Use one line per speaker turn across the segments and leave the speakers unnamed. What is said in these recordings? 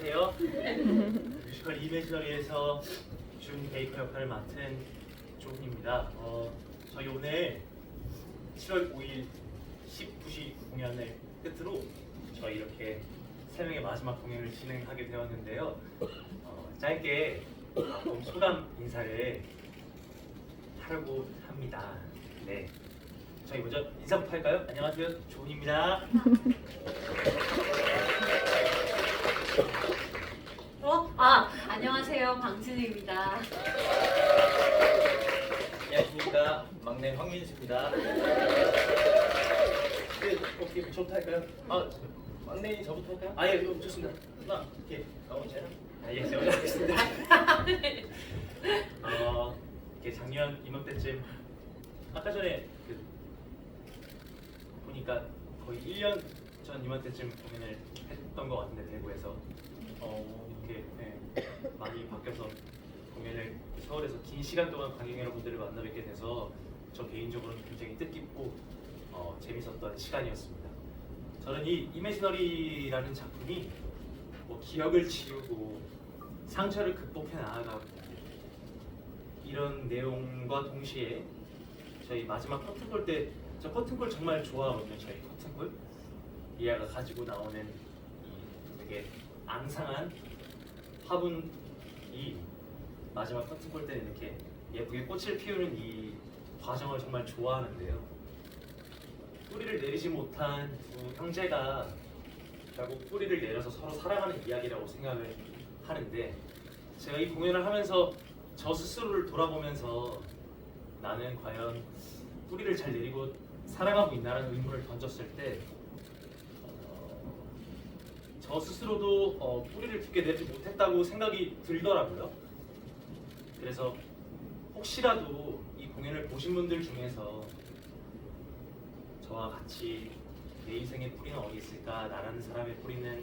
안녕하세요. 뮤지컬 이매지너리에서 준 베이커 역할을 맡은 조훈입니다. 어, 저희 오늘 7월 5일 19시 공연을 끝으로 저희 이렇게 세 명의 마지막 공연을 진행하게 되었는데요. 어, 짧게 좀 소감 인사를 하려고 합니다. 네. 저희 먼저 인사부터 할까요? 안녕하세요. 조훈입니다.
어? 아, 안녕하세요. 방진희입니다.
안녕하십니까 막내 황민수입니다. 네, 어떻게 저부터 할까요? 아, 막내이 저부터 할까요? 아, 예, 그럼 좋습니다. 누나, 이렇게 나오세요. 아, 예, 제가 하겠습니다. 어, 이렇게 작년 이맘때쯤 아까 전에 그 보니까 거의 1년 전 이맘때쯤 공연을 했던 것 같은데 대구에서 어, 이렇게 네, 많이 바뀌어서 공연을 서울에서 긴 시간 동안 관객 여러분들을 만나 뵙게 돼서 저 개인적으로는 굉장히 뜻깊고 어, 재밌었던 시간이었습니다. 저는 이 이매지너리라는 작품이 뭐 기억을 지우고 상처를 극복해 나아가고 이런 내용과 동시에 저희 마지막 커튼콜 때 저 커튼콜 정말 좋아하거든요. 저희 커튼콜 이아가 가지고 나오는 이 되게 앙상한 화분 이 마지막 커튼콜 때 이렇게 예쁘게 꽃을 피우는 이 과정을 정말 좋아하는데요. 뿌리를 내리지 못한 두 형제가 결국 뿌리를 내려서 서로 살아가는 이야기라고 생각을 하는데 제가 이 공연을 하면서 저 스스로를 돌아보면서 나는 과연 뿌리를 잘 내리고 살아가고 있나라는 의문을 던졌을 때 어, 저 스스로도 어, 뿌리를 깊게 내지 못했다고 생각이 들더라고요. 그래서 혹시라도 이 공연을 보신 분들 중에서 저와 같이 내 인생의 뿌리는 어디 있을까? 나라는 사람의 뿌리는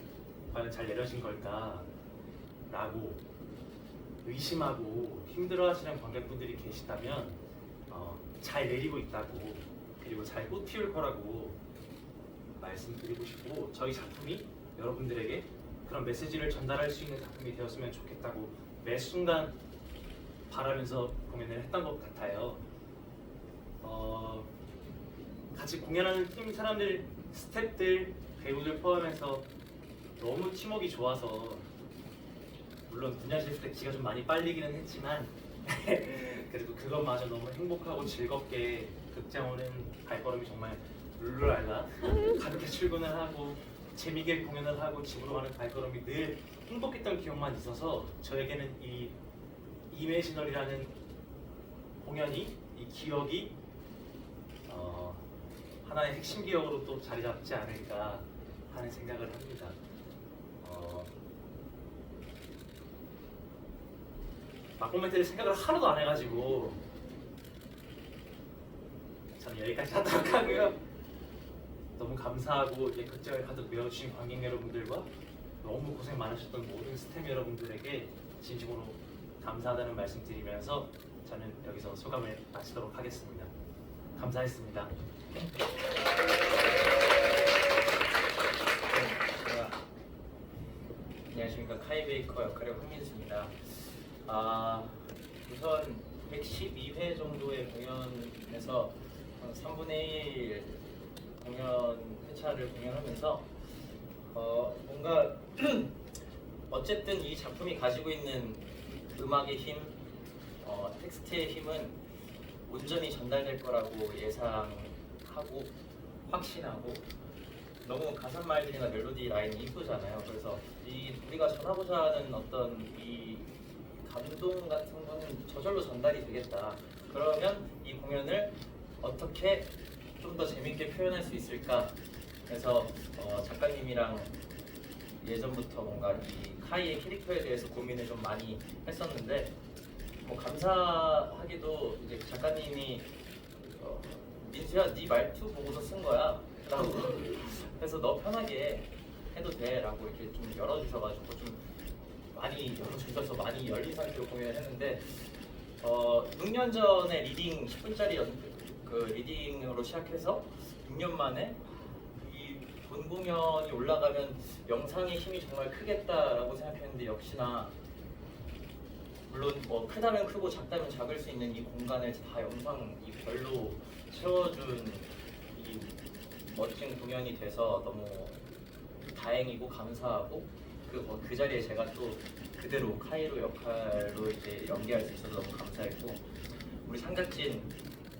과연 잘 내려진 걸까? 라고 의심하고 힘들어하시는 관객분들이 계시다면 어, 잘 내리고 있다고 그리고 잘 꽃 피울 거라고 말씀드리고 싶고 저희 작품이 여러분들에게 그런 메시지를 전달할 수 있는 작품이 되었으면 좋겠다고 매 순간 바라면서 공연을 했던 것 같아요. 어, 같이 공연하는 팀 사람들, 스태프들, 배우들 포함해서 너무 팀워크가 좋아서 물론 분야실 때 기가 좀 많이 빨리기는 했지만 그래도 그것마저 너무 행복하고 즐겁게 극장 오는 발걸음이 정말 룰루랄라 가볍게 출근을 하고 재미있게 공연을 하고 집으로 가는 발걸음이 늘 행복했던 기억만 있어서 저에게는 이 이메지널이라는 공연이 이 기억이 어, 하나의 핵심 기억으로 또 자리 잡지 않을까 하는 생각을 합니다. 어, 막공 멘트를 생각을 하나도 안 해가지고 저는 여기까지 하도록 하고요. 너무 감사하고 이 극장을 가득 메워주신 관객 여러분들과 너무 고생 많으셨던 모든 스태프 여러분들에게 진심으로 감사하다는 말씀 드리면서 저는 여기서 소감을 마치도록 하겠습니다. 감사했습니다.
안녕하십니까 카이베이커 역할의 황민수입니다. 아 우선 112회 정도의 공연에서 한 3분의 1 공연 회차를 공연하면서 어 뭔가 어쨌든 이 작품이 가지고 있는 음악의 힘, 어, 텍스트의 힘은 온전히 전달될 거라고 예상하고 확신하고 너무 가사 말들이나 멜로디 라인이 이쁘잖아요. 그래서 이 우리가 전하고자 하는 어떤 이 감동 같은 거는 저절로 전달이 되겠다. 그러면 이 공연을 어떻게 좀 더 재밌게 표현할 수 있을까? 그래서 어, 작가님이랑 예전부터 뭔가 이 카이의 캐릭터에 대해서 고민을 좀 많이 했었는데 뭐 감사하게도 이제 작가님이 어, 민수야 네 말투 보고서 쓴 거야 라고 그래서 너 편하게 해도 돼 라고 이렇게 좀 열어주셔가지고 좀 많이 열어주셔서 많이 열린 상태로 공연을 했는데 어 6년 전에 리딩 10분짜리 연, 그 리딩으로 시작해서 6년 만에 이본본 공연이 올라가면 영상의 힘이 정말 크겠다라고 생각했는데 역시나 물론 뭐 크다면 크고 작다면 작을 수 있는 이 공간을 다 영상 이 별로 채워준 이 멋진 공연이 돼서 너무 다행이고 감사하고 그, 뭐 그 자리에 제가 또 그대로 카이로 역할로 이제 연기할 수 있어서 너무 감사했고 우리 상작진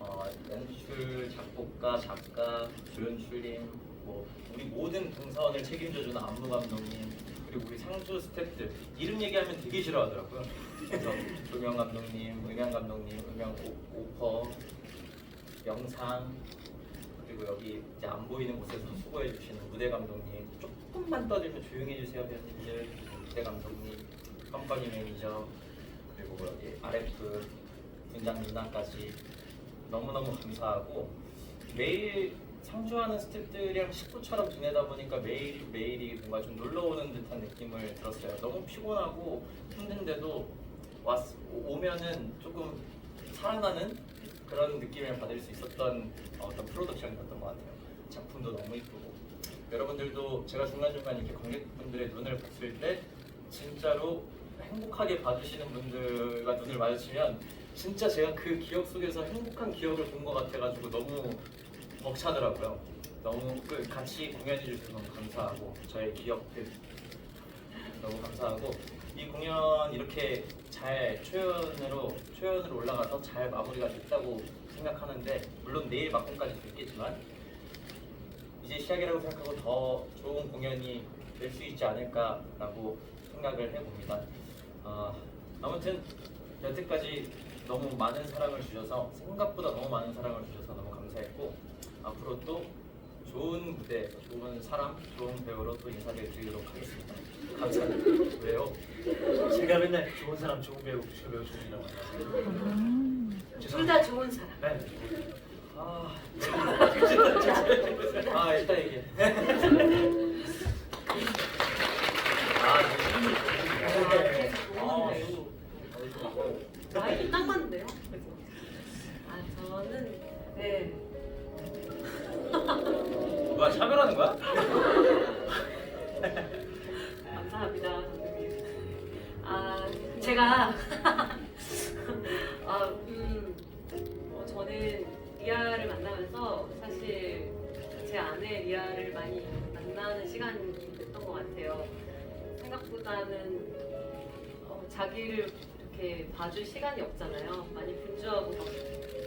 어, 연출 작곡가 작가 조연출님 뭐 우리 모든 동사원을 책임져주는 안무 감독님 그리고 우리 상주 스태프들. 이름 얘기하면 되게 싫어하더라고요. 그래서 조명 감독님, 음향 감독님, 음향 오- 오퍼, 영상 그리고 여기 이제 안 보이는 곳에서 수고해 주시는 무대 감독님. 조금만 떠들면 조용히 해주세요 배우님들. 무대 감독님 컴퍼니 매니저 그리고 여기 RF 분장 누나까지 너무너무 감사하고 매일 상주하는 스태프들이랑 식구처럼 지내다 보니까 매일 매일이 뭔가 좀 놀러 오는 듯한 느낌을 들었어요. 너무 피곤하고 힘든데도 왔 오면은 조금 살아나는 그런 느낌을 받을 수 있었던 어떤 프로덕션이었던 것 같아요. 작품도 너무 이쁘고 여러분들도 제가 중간중간 이렇게 관객분들의 눈을 봤을 때 진짜로 행복하게 봐주시는 분들과 눈을 마주치면 진짜 제가 그 기억 속에서 행복한 기억을 본 것 같아가지고 너무 벅차더라고요. 너무 그 같이 공연해 주셔서 너무 감사하고 저의 기억들 너무 감사하고 이 공연 이렇게 잘 초연으로 초연으로 올라가서 잘 마무리가 됐다고 생각하는데 물론 내일 막공까지 됐겠지만 이제 시작이라고 생각하고 더 좋은 공연이 될 수 있지 않을까라고 생각을 해봅니다. 아, 아무튼 여태까지 너무 많은 사랑을 주셔서 생각보다 너무 많은 사랑을 주셔서 너무 감사했고 앞으로 또 좋은 무대, 좋은 사람, 좋은 배우로 또 인사를 드리도록 하겠습니다. 감사합니다. 왜요?
제가 맨날 좋은 사람, 좋은 배우, 좋은 배우, 좋은 이라고 하잖아요.
둘다 좋은 사람.
네.
아, 아 일단 얘기해. 아, 네. 아,
나이도 딱 맞는데요? 그래서 아 저는 네
뭐야 차별하는 거야?
감사합니다 감독님. 아 제가 아 음, 어, 저는 리아를 만나면서 사실 제 아내 리아를 많이 만나는 시간이 됐던 것 같아요. 생각보다는 어, 자기를 이렇게 봐줄 시간이 없잖아요. 많이 분주하고 막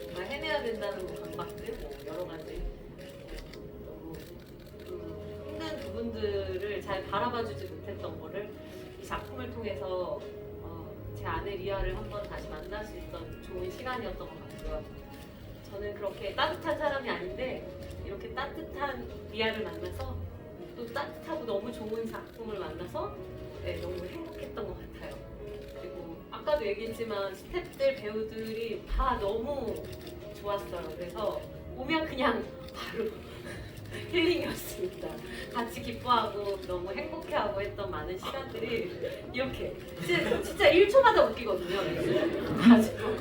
뭔가 해내야 된다는 뭐 강박들, 뭐 여러 가지 너무 음, 힘든 부분들을 잘 바라봐주지 못했던 거를 이 작품을 통해서 어, 제 아내 리아를 한번 다시 만날 수 있던 좋은 시간이었던 것 같고요. 저는 그렇게 따뜻한 사람이 아닌데 이렇게 따뜻한 리아를 만나서 또 따뜻하고 너무 좋은 작품을 만나서 네, 너무 행복했던 것 같아요. 아까도 얘기했지만 스태프들 배우들이 다 너무 좋았어요. 그래서 오면 그냥 바로 힐링이었습니다. 같이 기뻐하고 너무 행복해하고 했던 많은 시간들이 이렇게 진짜, 진짜 1초마다 웃기거든요. 가지고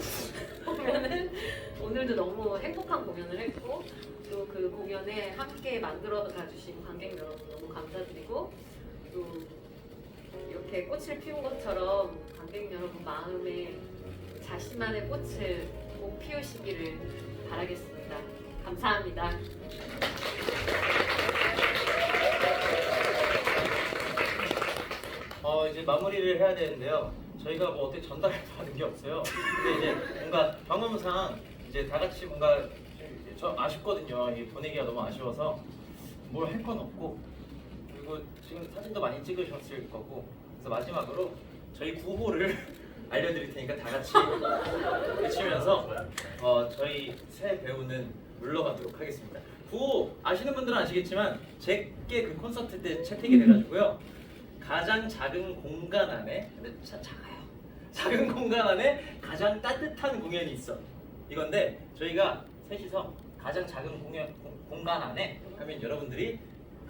보면은 오늘도 너무 행복한 공연을 했고 또 그 공연에 함께 만들어 가주신 관객 여러분 너무 감사드리고 또 이렇게 꽃을 피운 것처럼 관객 여러분 마음에 자신만의 꽃을 꼭 피우시기를 바라겠습니다. 감사합니다.
어 이제 마무리를 해야 되는데요. 저희가 뭐 어떻게 전달을 받은 게 없어요. 근데 이제 뭔가 경험상 이제 다 같이 뭔가 좀저 아쉽거든요. 이 보내기가 너무 아쉬워서 뭘 할 건 없고 그리고 지금 사진도 많이 찍으셨을 거고 그래서 마지막으로 저희 구호를 알려드릴 테니까 다 같이 외치면서 어, 저희 새 배우는 물러가도록 하겠습니다. 구호 아시는 분들은 아시겠지만 제게 그 콘서트 때 채택이 돼가지고요. 가장 작은 공간 안에 근데 자, 작아요. 작은 공간 안에 가장 따뜻한 공연이 있어. 이건데 저희가 셋이서 가장 작은 공연 공, 공간 안에 하면 여러분들이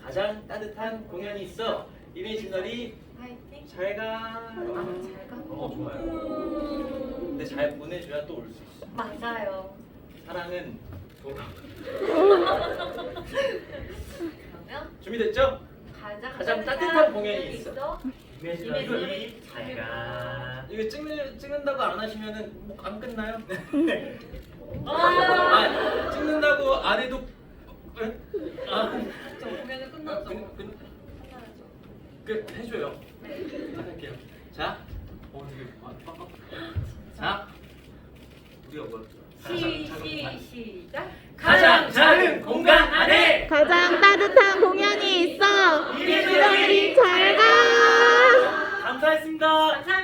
가장 따뜻한 공연이 있어. 이미지너리
화이팅!
잘 가.
아, 잘 가?
어, 좋아요.
근데 잘 보내줘야 또 올 수 있어.
맞아요.
사랑은 돌아.
그러면
준비됐죠?
가장,
가장 따뜻한 공연이 있어.
이매지너리
이매지너리
잘가
이거 찍는 찍는다고 안 하시면은 뭐안 끝나요?
아,
아, 찍는다고 안 해도 에? 아,
저 공연은 끝났죠.
끝. 끝 해줘요.
네.
할게요. 자, 어 되게 아, 빡빡. 자, 우리가 뭐
시, 시, 시작.
가장 작은 공간 안에
가장 따뜻한 공연이 있어. 이매지너리 잘 가.
감사했습니다
감사합니다.